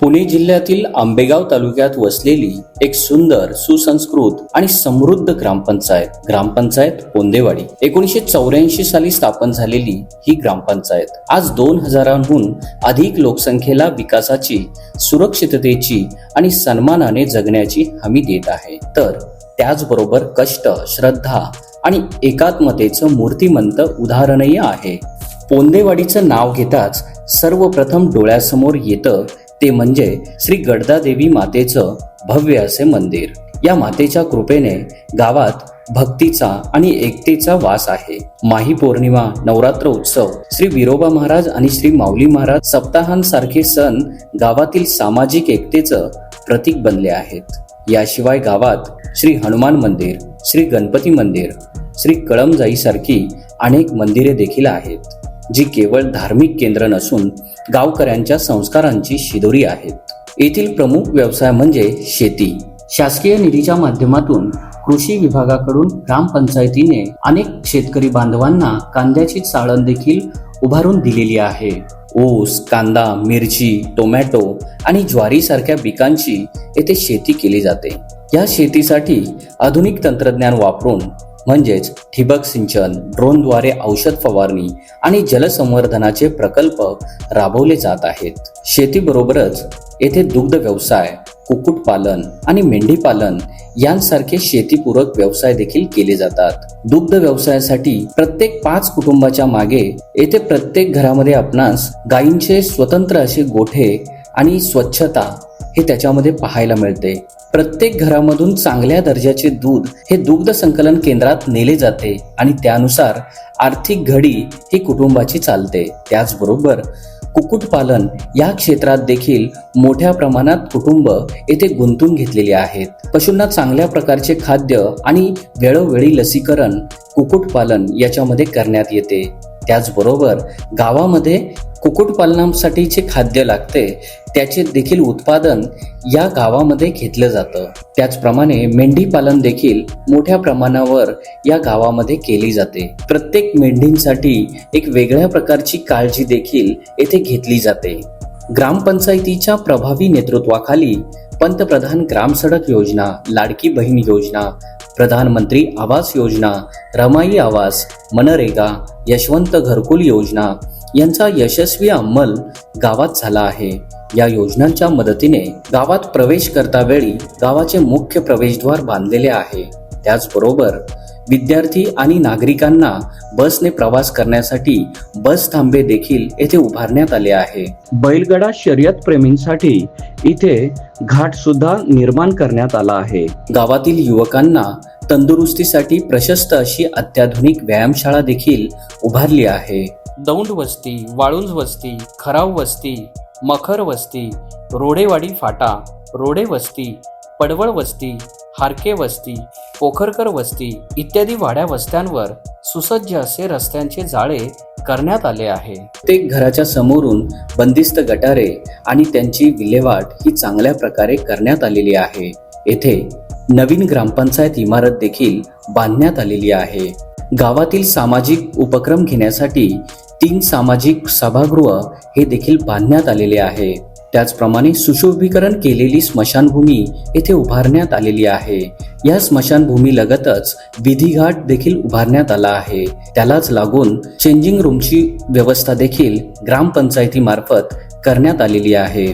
पुणे जिल्ह्यातील आंबेगाव तालुक्यात वसलेली एक सुंदर सुसंस्कृत आणि समृद्ध ग्रामपंचायत ग्रामपंचायत पोंदेवाडी एकोणीसशे चौऱ्याऐंशी साली स्थापन झालेली ही ग्रामपंचायत आज दोन हजारांहून अधिक लोकसंख्येला विकासाची सुरक्षिततेची आणि सन्मानाने जगण्याची हमी देत आहे. तर त्याचबरोबर कष्ट श्रद्धा आणि एकात्मतेचं मूर्तिमंत उदाहरणही आहे. पोंदेवाडीचं नाव घेताच सर्वप्रथम डोळ्यासमोर येतं ते म्हणजे श्री गडदा देवी मातेचं भव्य असे मंदिर. या मातेच्या कृपेने गावात भक्तीचा आणि एकतेचा वास आहे. माही पौर्णिमा नवरात्र उत्सव श्री विरोबा महाराज आणि श्री माऊली महाराज सप्ताहांसारखे सण गावातील सामाजिक एकतेचं प्रतीक बनले आहेत. याशिवाय गावात श्री हनुमान मंदिर श्री गणपती मंदिर श्री कळमजाई सारखी अनेक मंदिरे देखील आहेत. जी केवळ धार्मिक केंद्र नसून गावकऱ्यांच्या संस्कारांची शिदोरी आहेत. येथील प्रमुख व्यवसाय म्हणजे शेती. शासकीय निधीच्या माध्यमातून कृषी विभागाकडून ग्रामपंचायतीने अनेक शेतकरी बांधवांना कांद्याची चाळण देखील उभारून दिलेली आहे. ऊस कांदा मिरची टोमॅटो आणि ज्वारी सारख्या पिकांची येथे शेती केली जाते. या शेतीसाठी आधुनिक तंत्रज्ञान वापरून म्हणजेच ठिबक सिंचन ड्रोनद्वारे औषध फवारणी आणि जलसंवर्धनाचे प्रकल्प राबवले जात आहेत. शेतीबरोबरच येथे दुग्ध व्यवसाय कुक्कुटपालन आणि मेंढीपालन यांसारखे शेतीपूरक व्यवसाय देखील केले जातात. दुग्ध व्यवसायासाठी प्रत्येक पाच कुटुंबाच्या मागे येथे प्रत्येक घरामध्ये आपणास गायींचे स्वतंत्र असे गोठे आणि स्वच्छता हे त्याच्यामध्ये पाहायला मिळते. प्रत्येक घरामधून चांगल्या दर्जाचे दूध हे दुग्ध संकलन केंद्रात नेले जाते आणि त्यानुसार आर्थिक घडी ही कुटुंबाची चालते. त्याचबरोबर कुक्कुटपालन या क्षेत्रात देखील मोठ्या प्रमाणात कुटुंब येथे गुंतून घेतलेली आहेत. पशूंना चांगल्या प्रकारचे खाद्य आणि वेळोवेळी लसीकरण कुक्कुटपालन याच्यामध्ये करण्यात येते. त्याचबरोबर गावामध्ये कुक्कुटपालनासाठीचे खाद्य लागते त्याचे देखील उत्पादन या गावामध्ये घेतलं जातं. त्याचप्रमाणे मेंढी पालन देखील मोठ्या प्रमाणावर या गावामध्ये केली जाते. प्रत्येक मेंढींसाठी एक वेगळ्या प्रकारची काळजी देखील येथे घेतली जाते. ग्रामपंचायतीच्या प्रभावी नेतृत्वाखाली पंतप्रधान ग्राम सडक योजना लाडकी बहीण योजना प्रधानमंत्री आवास योजना रमाई आवास मनरेगा यशवंत घरकुल योजना यांचा यशस्वी अंमल गावात झाला आहे. या योजनांच्या मदतीने गावात प्रवेश करता वेळी गावाचे मुख्य प्रवेशद्वार बांधलेले आहे. त्याचबरोबर विद्यार्थी आणि नागरिकांना बसने प्रवास करण्यासाठी बस थांबे देखील येथे उभारण्यात आले आहे. बैलगडा शर्यत प्रेमींसाठी इथे घाट सुद्धा निर्माण करण्यात आला आहे. गावातील युवकांना तंदुरुस्तीसाठी प्रशस्त अशी अत्याधुनिक व्यायामशाळा देखील उभारली आहे. दौंड वस्ती वाळुंज वस्ती खराव वस्ती मखर वस्ती रोडेवाडी फाटा रोडे वस्ती पडवळ वस्ती हारके वस्ती पोखरकर वस्ती इत्यादी वाड्या वस्त्यांवर सुसज्ज असे रस्त्यांचे जाळे करण्यात आले आहे. प्रत्येक घराच्या समोरून बंदिस्त गटारे आणि त्यांची विल्हेवाट ही चांगल्या प्रकारे करण्यात आलेली आहे. येथे नवीन ग्रामपंचायत इमारत देखील बांधण्यात आलेली आहे. गावातील सामाजिक उपक्रम घेण्यासाठी तीन सामाजिक सभागृह हे देखील बांधण्यात आलेले आहे. त्याचप्रमाणे सुशोभीकरण केलेली स्मशानभूमी येथे उभारण्यात आलेली आहे. या स्मशानभूमी लगतच देखील उभारण्यात आला आहे. त्यालाच लागून चेंजिंग रूमची व्यवस्था देखील ग्रामपंचायतीमार्फत करण्यात आलेली आहे.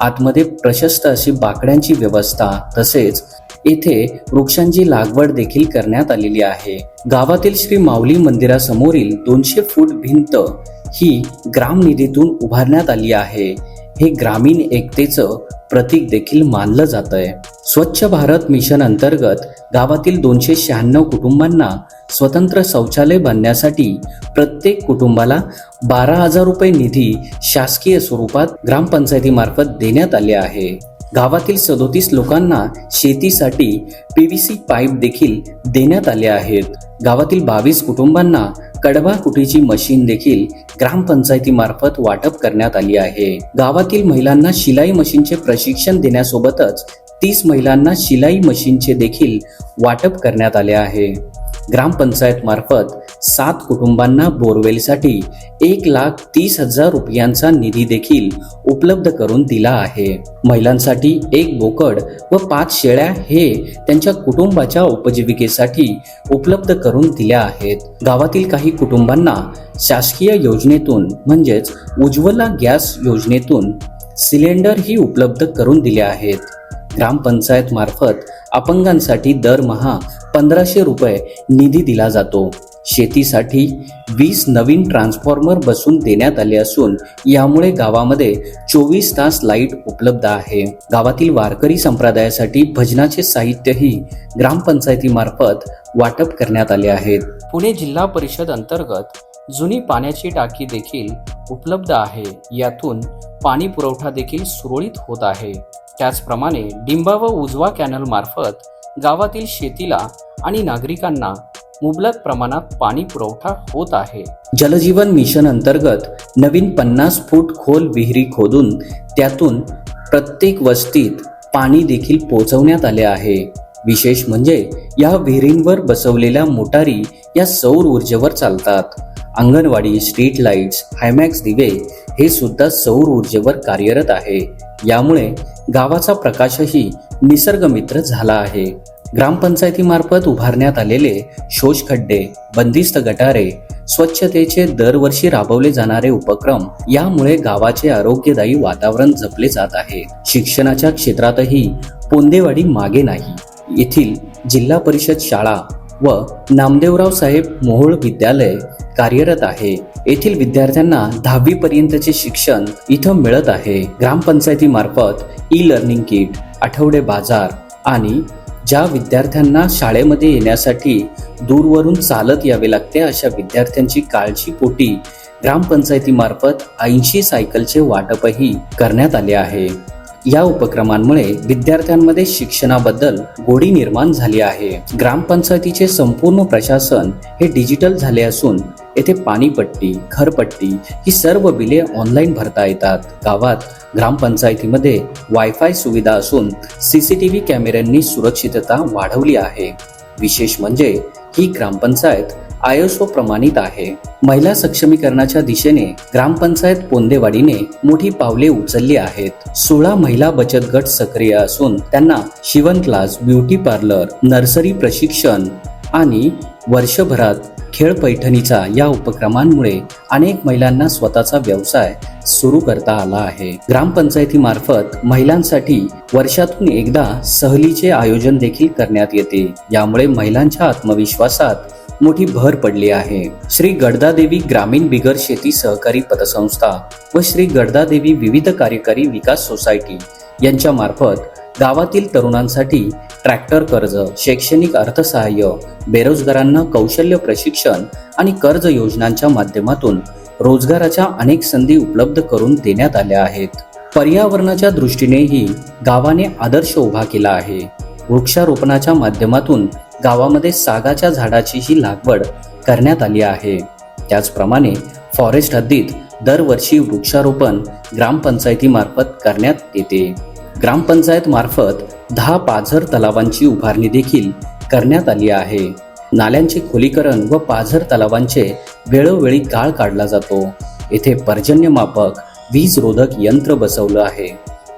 आतमध्ये प्रशस्त अशी बाकड्यांची व्यवस्था तसेच येथे वृक्षांची लागवड देखील करण्यात आलेली आहे. गावातील श्री माऊली मंदिरासमोरील दोनशे फूट भिंत ही ग्राम निधीतून उभारण्यात आली आहे. हे ग्रामीण एकतेचं प्रतीक देखील मानलं जात आहे स्वच्छ भारत मिशन अंतर्गत गावातील दोनशे शहाण्णव कुटुंबांना स्वतंत्र शौचालय बांधण्यासाठी प्रत्येक कुटुंबाला बारा हजार रुपये निधी शासकीय स्वरूपात ग्रामपंचायतीमार्फत देण्यात आले आहे. गावातील सदोतीस लोकांना शेतीसाठी पीव्हीसी पाईप देखील देण्यात आले आहेत. गावातील बावीस कुटुंबांना कडबा कुटीची मशीन देखील ग्रामपंचायतीमार्फत वाटप करण्यात आली आहे. गावातील महिलांना शिलाई मशीनचे प्रशिक्षण देण्यासोबतच तीस महिलांना शिलाई मशीनचे देखील वाटप करण्यात आले आहे. ग्रामपंचायत मार्फत सात कुटुंबांना बोरवेलसाठी एक लाख तीस हजार रुपयांचा निधी देखील उपलब्ध करून दिला आहे. महिलांसाठी एक बोकड व पाच शेळ्या हे त्यांच्या कुटुंबाच्या उपजीविकेसाठी उपलब्ध करून दिल्या आहेत. गावातील काही कुटुंबांना शासकीय योजनेतून म्हणजेच उज्ज्वला गॅस योजनेतून सिलेंडर ही उपलब्ध करून दिले आहेत. ग्रामपंचायत मार्फत अपंगांसाठी दरमहा पंधराशे रुपये निधी दिला जातो. शेतीसाठी वीस नवीन ट्रान्सफॉर्मर बसून देण्यात आले असून यामुळे गावामध्ये चोवीस तास लाइट उपलब्ध आहे. गावातील वारकरी संप्रदायासाठी भजनाचे साहित्यही ग्रामपंचायतीमार्फत वाटप करण्यात आले आहेत पुणे जिल्हा परिषद अंतर्गत जुनी पाण्याची टाकी देखील उपलब्ध आहे. यातून पाणी पुरवठा देखील सुरळीत होत आहे. त्याचप्रमाणे डिंबा व उजवा कॅनल मार्फत गावातील शेतीला आणि नागरिकांना मुबलक प्रमाणात पाणी पुरवठा होत आहे. जलजीवन मिशन अंतर्गत नवीन पन्नास फूट खोल विहिरी खोदून त्यातून प्रत्येक वस्तीत पाणी देखील पोचवण्यात आले आहे. विशेष म्हणजे या विहिरींवर बसवलेल्या मोटारी या सौर ऊर्जेवर चालतात. अंगणवाडी स्ट्रीट लाईट्स हायमॅक्स दिवे हे सुद्धा सौर ऊर्जेवर कार्यरत आहे. यामुळे गावाचा प्रकाशही निसर्गमित्र झाला आहे. ग्रामपंचायतीमार्फत उभारण्यात आलेले शोषखड्डे बंदिस्त गटारे स्वच्छतेचे दरवर्षी राबवले जाणारे उपक्रम यामुळे गावाचे आरोग्यदायी वातावरण जपले जात आहे. शिक्षणाच्या क्षेत्रातही पोंदेवाडी मागे नाही. येथील जिल्हा परिषद शाळा व नामदेवराव साहेब मोहोळ विद्यालय कार्यरत आहे. येथील विद्यार्थ्यांना दहावी पर्यंतचे शिक्षण इथं मिळत आहे. ग्रामपंचायतीमार्फत ई लर्निंग किट आठवडे बाजार आणि ज्या विद्यार्थ्यांना शाळेमध्ये येण्यासाठी दूरवरून चालत यावे लागते अशा विद्यार्थ्यांची काळजी पोटी ग्रामपंचायतीमार्फत ऐंशी सायकलचे वाटपही करण्यात आले आहे. या उपक्रमांमुळे विद्यार्थ्यांमध्ये शिक्षणाबद्दल गोडी निर्माण झाली आहे. ग्रामपंचायतीचे संपूर्ण प्रशासन हे डिजिटल झाले असून येथे पाणीपट्टी घरपट्टी ही सर्व बिले ऑनलाईन भरता येतात. गावात ग्रामपंचायतीमध्ये वायफाय सुविधा असून सीसीटीव्ही कॅमेऱ्यांनी सुरक्षितता वाढवली आहे. विशेष म्हणजे ही ग्रामपंचायत आयएसओ प्रमाणित आहे. महिला सक्षमीकरणाच्या दिशेने ग्रामपंचायत पोंदेवाडीने मोठी पावले उचलली आहेत. सोळा महिला बचत गट सक्रिय असून त्यांना शिवण क्लास ब्युटी पार्लर नर्सरी प्रशिक्षण आणि वर्षभरात खेळ पैठणीचा या उपक्रमांमुळे अनेक महिलांना स्वतःचा व्यवसाय सुरू करता आला आहे. ग्रामपंचायतीमार्फत महिलांसाठी वर्षातून एकदा सहलीचे आयोजन देखील करण्यात येते. यामुळे महिलांच्या आत्मविश्वासात मोठी भर पडली आहे. श्री गडदादेवी ग्रामीण बिगर शेती सहकारी पतसंस्था व श्री गडदादेवी विविध कार्यकारी विकास सोसायटी यांच्या मार्फत गावातील तरुणांसाठी ट्रॅक्टर कर्ज शैक्षणिक अर्थसहाय्य बेरोजगारांना कौशल्य प्रशिक्षण आणि कर्ज योजनांच्या माध्यमातून रोजगाराच्या अनेक संधी उपलब्ध करून देण्यात आल्या आहेत. पर्यावरणाच्या दृष्टीनेही गावाने आदर्श उभा केला आहे. वृक्षारोपणाच्या माध्यमातून गावामध्ये सागाच्या झाडाचीही लागवड करण्यात आली आहे. त्याचप्रमाणे फॉरेस्ट हद्दीत दरवर्षी वृक्षारोपण ग्रामपंचायतीमार्फत करण्यात येते. ग्रामपंचायत मार्फत दहा पाझर तलावांची उभारणी देखील करण्यात आली आहे. नाल्यांचे खोलीकरण व पाझर तलावांचे वेळोवेळी गाळ काढला जातो. येथे पर्जन्यमापक वीज रोधक यंत्र बसवलं आहे.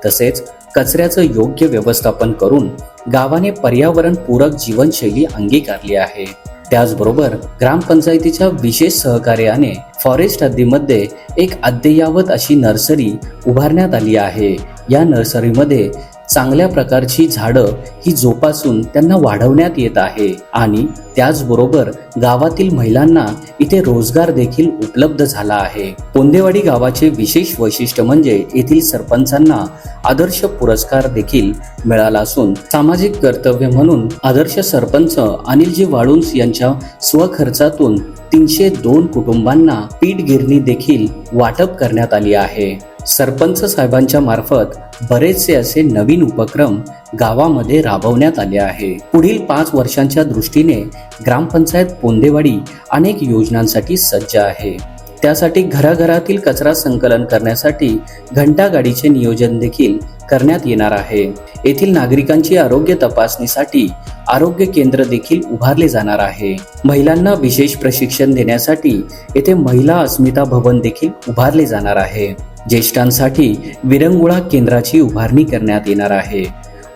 तसेच कचऱ्याचं योग्य व्यवस्थापन करून गावाने पर्यावरणपूरक जीवनशैली अंगीकारली आहे. त्याचबरोबर ग्रामपंचायतीच्या विशेष सहकार्याने फॉरेस्ट हद्दीमध्ये एक अद्ययावत अशी नर्सरी उभारण्यात आली आहे. या नर्सरीमध्ये चांगल्या प्रकारची झाडं ही जोपासून त्यांना वाढवण्यात येत आहे आणि त्याचबरोबर गावातील महिलांना इथे रोजगार देखील उपलब्ध झाला आहे. पोंदेवाडी गावाचे विशेष वैशिष्ट्य म्हणजे येथील सरपंचांना आदर्श पुरस्कार देखील मिळाला असून सामाजिक कर्तव्य म्हणून आदर्श सरपंच अनिलजी वाळुंस यांच्या स्वखर्चातून तीनशे दोन कुटुंबांना पीठ गिरणी देखील वाटप करण्यात आली आहे. सरपंच साहेबांच्या मार्फत बरेचसे असे नवीन उपक्रम गावामध्ये राबवण्यात आले आहे. पुढील पाच वर्षांच्या दृष्टीने ग्रामपंचायत पोंदेवाडी अनेक योजनांसाठी सज्ज आहे. त्यासाठी घराघरातील कचरा संकलन करण्यासाठी घंटागाडीचे नियोजन देखील करण्यात येणार आहे. येथील नागरिकांची आरोग्य तपासणीसाठी आरोग्य केंद्र देखील उभारले जाणार आहे. महिलांना विशेष प्रशिक्षण देण्यासाठी येथे महिला अस्मिता भवन देखील उभारले जाणार आहे. ज्येष्ठांसाठी विरंगुळा केंद्राची उभारणी करण्यात येणार आहे.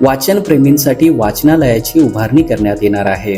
वाचनप्रेमींसाठी वाचनालयाची उभारणी करण्यात येणार आहे.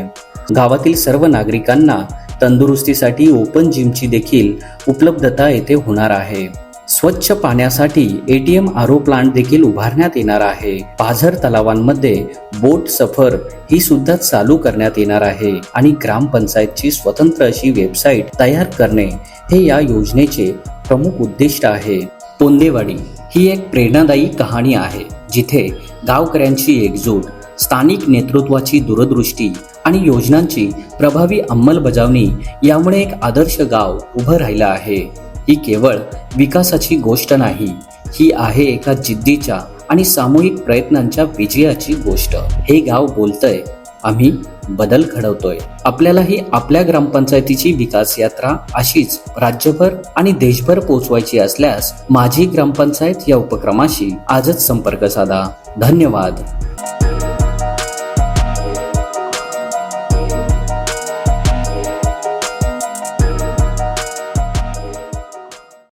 गावातील सर्व नागरिकांना तंदुरुस्तीसाठी ओपन जिमची देखील उपलब्धता येथे होणार आहे. स्वच्छ पाण्यासाठी एटीएम आरो प्लांट देखील उभारण्यात येणार आहे. पाझर तलावांमध्ये बोट सफर ही सुद्धा चालू करण्यात येणार आहे आणि ग्रामपंचायतची स्वतंत्र अशी वेबसाईट तयार करणे हे या योजनेचे प्रमुख उद्दिष्ट आहे. कोंदेवाडी ही एक प्रेरणादायी कहाणी आहे जिथे गावकऱ्यांची एकजूट स्थानिक नेतृत्वाची दूरदृष्टी आणि योजनांची प्रभावी अंमलबजावणी यामुळे एक आदर्श गाव उभं राहिलं आहे. ही केवळ विकासाची गोष्ट नाही ही आहे एका जिद्दीच्या आणि सामूहिक प्रयत्नांच्या विजयाची गोष्ट. हे गाव बोलतंय आम्ही बदल घडवतोय. आपल्यालाही आपल्या ग्रामपंचायतीची विकास यात्रा अशीच राज्यभर आणि देशभर पोहोचवायची असल्यास माझी ग्रामपंचायत या उपक्रमाशी आजच संपर्क साधा. धन्यवाद.